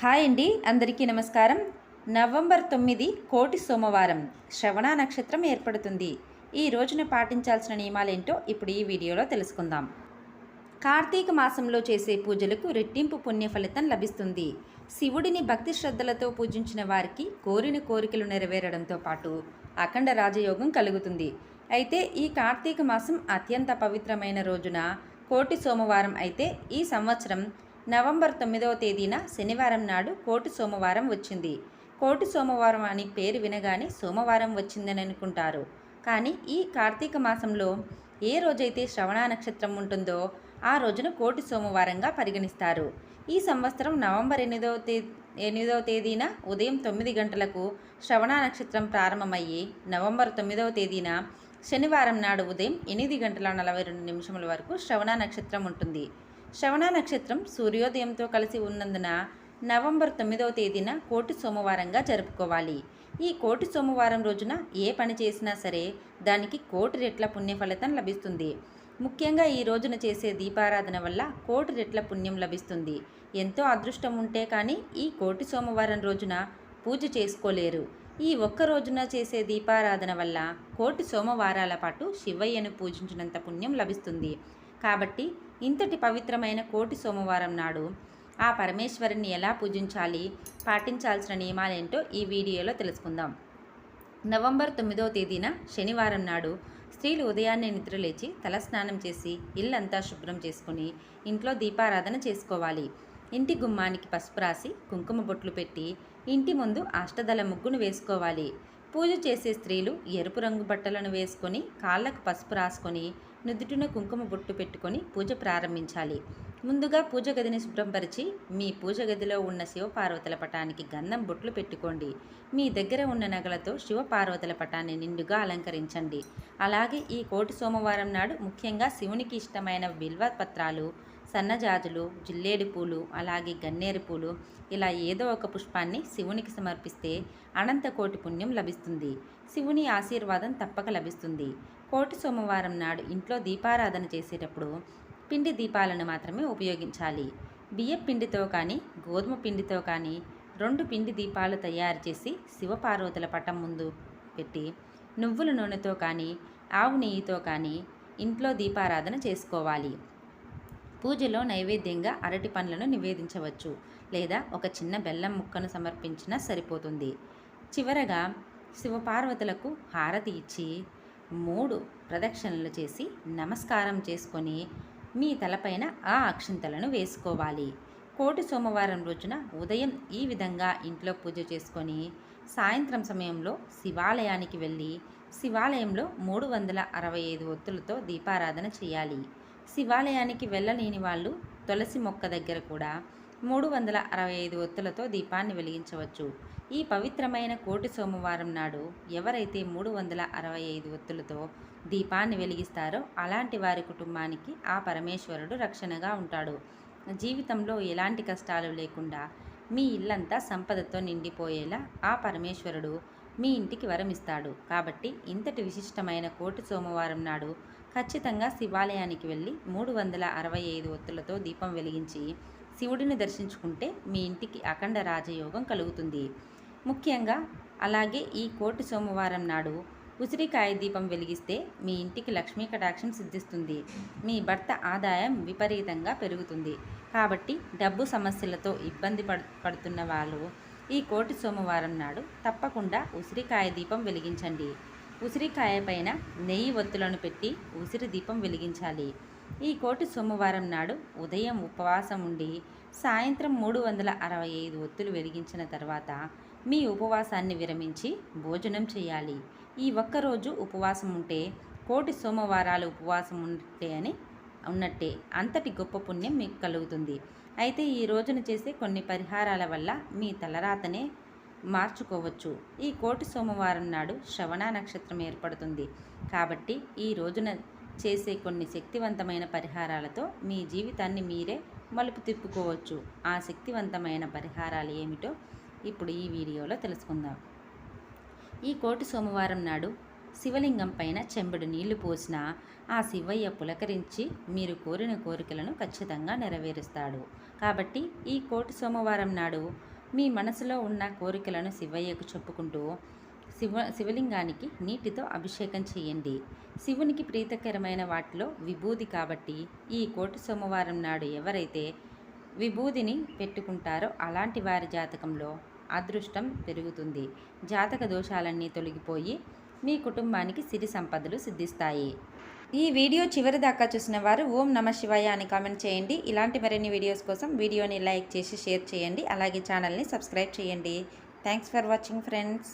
Hi అండి అందరికీ నమస్కారం. నవంబర్ తొమ్మిది కోటి సోమవారం. శ్రవణ నక్షత్రం ఏర్పడుతుంది. ఈ రోజున పాటించాల్సిన నియమాలేంటో ఇప్పుడు ఈ వీడియోలో తెలుసుకుందాం. కార్తీక మాసంలో చేసే పూజలకు రెట్టింపు పుణ్య ఫలితం లభిస్తుంది. శివుడిని భక్తి శ్రద్ధలతో పూజించిన వారికి కోరిన కోరికలు నెరవేరడంతో పాటు అఖండ రాజయోగం కలుగుతుంది. అయితే ఈ కార్తీక మాసం అత్యంత పవిత్రమైన రోజున కోటి సోమవారం అయితే ఈ సంవత్సరం నవంబర్ తొమ్మిదవ తేదీన శనివారం నాడు కోటి సోమవారం వచ్చింది. కోటి సోమవారం అని పేరు వినగానే సోమవారం వచ్చిందని అనుకుంటారు. కానీ ఈ కార్తీక మాసంలో ఏ రోజైతే శ్రవణ నక్షత్రం ఉంటుందో ఆ రోజున కోటి సోమవారంగా పరిగణిస్తారు. ఈ సంవత్సరం నవంబర్ ఎనిమిదవ తేదీ ఎనిమిదవ తేదీన ఉదయం తొమ్మిది గంటలకు శ్రవణ నక్షత్రం ప్రారంభమయ్యి నవంబర్ తొమ్మిదవ తేదీన శనివారం నాడు ఉదయం ఎనిమిది గంటల నలభై రెండు నిమిషముల వరకు శ్రవణ నక్షత్రం ఉంటుంది. శ్రవణ నక్షత్రం సూర్యోదయంతో కలిసి ఉన్నందున నవంబర్ తొమ్మిదవ తేదీన కోటి సోమవారంగా జరుపుకోవాలి. ఈ కోటి సోమవారం రోజున ఏ పని చేసినా సరే దానికి కోటి రెట్ల పుణ్య ఫలితం లభిస్తుంది. ముఖ్యంగా ఈ రోజున చేసే దీపారాధన వల్ల కోటి రెట్ల పుణ్యం లభిస్తుంది. ఎంతో అదృష్టం ఉంటే కానీ ఈ కోటి సోమవారం రోజున పూజ చేసుకోలేరు. ఈ ఒక్క రోజున చేసే దీపారాధన వల్ల కోటి సోమవారాల పాటు శివయ్యను పూజించినంత పుణ్యం లభిస్తుంది. కాబట్టి ఇంతటి పవిత్రమైన కోటి సోమవారం నాడు ఆ పరమేశ్వరుని ఎలా పూజించాలి పాటించాల్సిన నియమాలేంటో ఈ వీడియోలో తెలుసుకుందాం. నవంబర్ తొమ్మిదవ తేదీన శనివారం నాడు స్త్రీలు ఉదయాన్నే నిద్రలేచి తలస్నానం చేసి ఇల్లంతా శుభ్రం చేసుకుని ఇంట్లో దీపారాధన చేసుకోవాలి. ఇంటి గుమ్మానికి పసుపు రాసి కుంకుమ బొట్లు పెట్టి ఇంటి ముందు అష్టదళ ముగ్గును వేసుకోవాలి. పూజ చేసే స్త్రీలు ఎరుపు రంగు బట్టలను వేసుకొని కాళ్ళకు పసుపు రాసుకొని నుదుటిన కుంకుమ బొట్టు పెట్టుకొని పూజ ప్రారంభించాలి. ముందుగా పూజ గదిని శుభ్రంపరిచి మీ పూజ గదిలో ఉన్న శివపార్వతుల పటానికి గంధం బొట్లు పెట్టుకోండి. మీ దగ్గర ఉన్న నగలతో శివపార్వతుల పటాన్ని నిండుగా అలంకరించండి. అలాగే ఈ కోటి సోమవారం నాడు ముఖ్యంగా శివునికి ఇష్టమైన బిల్వ పత్రాలు సన్నజాజులు జిల్లేడి పూలు అలాగే గన్నేరు పూలు ఇలా ఏదో ఒక పుష్పాన్ని శివునికి సమర్పిస్తే అనంత కోటి పుణ్యం లభిస్తుంది. శివుని ఆశీర్వాదం తప్పక లభిస్తుంది. కోటి సోమవారం నాడు ఇంట్లో దీపారాధన చేసేటప్పుడు పిండి దీపాలను మాత్రమే ఉపయోగించాలి. బియ్య పిండితో కానీ గోధుమ పిండితో కానీ రెండు పిండి దీపాలు తయారు చేసి శివపార్వతుల పటం ముందు పెట్టి నువ్వుల నూనెతో కానీ ఆవు నెయ్యితో కానీ ఇంట్లో దీపారాధన చేసుకోవాలి. పూజలో నైవేద్యంగా అరటి పండ్లను నివేదించవచ్చు లేదా ఒక చిన్న బెల్లం ముక్కను సమర్పించినా సరిపోతుంది. చివరగా శివపార్వతులకు హారతి ఇచ్చి మూడు ప్రదక్షిణలు చేసి నమస్కారం చేసుకొని మీ తలపైన ఆ అక్షింతలను వేసుకోవాలి. కోటి సోమవారం రోజున ఉదయం ఈ విధంగా ఇంట్లో పూజ చేసుకొని సాయంత్రం సమయంలో శివాలయానికి వెళ్ళి శివాలయంలో మూడు వందల అరవై ఐదు ఒత్తులతో దీపారాధన చేయాలి. శివాలయానికి వెళ్ళలేని వాళ్ళు తులసి మొక్క దగ్గర కూడా మూడు వందల అరవై ఐదు ఒత్తులతో దీపాన్ని వెలిగించవచ్చు. ఈ పవిత్రమైన కోటి సోమవారం నాడు ఎవరైతే మూడు వందల అరవై ఐదు ఒత్తులతో దీపాన్ని వెలిగిస్తారో అలాంటి వారి కుటుంబానికి ఆ పరమేశ్వరుడు రక్షణగా ఉంటాడు. జీవితంలో ఎలాంటి కష్టాలు లేకుండా మీ ఇల్లంతా సంపదతో నిండిపోయేలా ఆ పరమేశ్వరుడు మీ ఇంటికి వరమిస్తాడు. కాబట్టి ఇంతటి విశిష్టమైన కోటి సోమవారం నాడు ఖచ్చితంగా శివాలయానికి వెళ్ళి మూడు వందల అరవై ఐదు ఒత్తులతో దీపం వెలిగించి శివుడిని దర్శించుకుంటే మీ ఇంటికి అఖండ రాజయోగం కలుగుతుంది. ముఖ్యంగా అలాగే ఈ కోటి సోమవారం నాడు ఉసిరికాయ దీపం వెలిగిస్తే మీ ఇంటికి లక్ష్మీ కటాక్షం సిద్ధిస్తుంది. మీ భర్త ఆదాయం విపరీతంగా పెరుగుతుంది. కాబట్టి డబ్బు సమస్యలతో ఇబ్బంది పడు పడుతున్న వాళ్ళు ఈ కోటి సోమవారం నాడు తప్పకుండా ఉసిరికాయ దీపం వెలిగించండి. ఉసిరికాయ పైన నెయ్యి ఒత్తులను పెట్టి ఉసిరి దీపం వెలిగించాలి. ఈ కోటి సోమవారం నాడు ఉదయం ఉపవాసం ఉండి సాయంత్రం మూడు వందల అరవై ఐదు ఒత్తులు వెలిగించిన తర్వాత మీ ఉపవాసాన్ని విరమించి భోజనం చేయాలి. ఈ ఒక్కరోజు ఉపవాసం ఉంటే కోటి సోమవారాలు ఉపవాసం ఉంటే అని ఉన్నట్టే అంతటి గొప్ప పుణ్యం మీకు కలుగుతుంది. అయితే ఈ రోజున చేసే కొన్ని పరిహారాల వల్ల మీ తలరాతనే మార్చుకోవచ్చు. ఈ కోటి సోమవారం నాడు శ్రవణ నక్షత్రం ఏర్పడుతుంది. కాబట్టి ఈ రోజున చేసే కొన్ని శక్తివంతమైన పరిహారాలతో మీ జీవితాన్ని మీరే మలుపు తిప్పుకోవచ్చు. ఆ శక్తివంతమైన పరిహారాలు ఏమిటో ఇప్పుడు ఈ వీడియోలో తెలుసుకుందాం. ఈ కోటి సోమవారం నాడు శివలింగం పైన చెంబుడు నీళ్ళు పోసినా ఆ శివయ్య పులకరించి మీరు కోరిన కోరికలను ఖచ్చితంగా నెరవేరుస్తాడు. కాబట్టి ఈ కోటి సోమవారం నాడు మీ మనసులో ఉన్న కోరికలను శివయ్యకు చెప్పుకుంటూ శివ శివలింగానికి నీటితో అభిషేకం చేయండి. శివునికి ప్రీతకరమైన వాటిలో విభూది కాబట్టి ఈ కోటి సోమవారం నాడు ఎవరైతే విభూదిని పెట్టుకుంటారో అలాంటి వారి జాతకంలో అదృష్టం పెరుగుతుంది. జాతక దోషాలన్నీ తొలగిపోయి మీ కుటుంబానికి సిరి సంపదలు సిద్ధిస్తాయి. ఈ వీడియో చివరి దాకా చూసిన వారు ఓం నమ శివాయ అని కామెంట్ చేయండి. ఇలాంటి మరిన్ని వీడియోస్ కోసం వీడియోని లైక్ చేసి షేర్ చేయండి. అలాగే ఛానల్ని సబ్స్క్రైబ్ చేయండి. Thanks for watching friends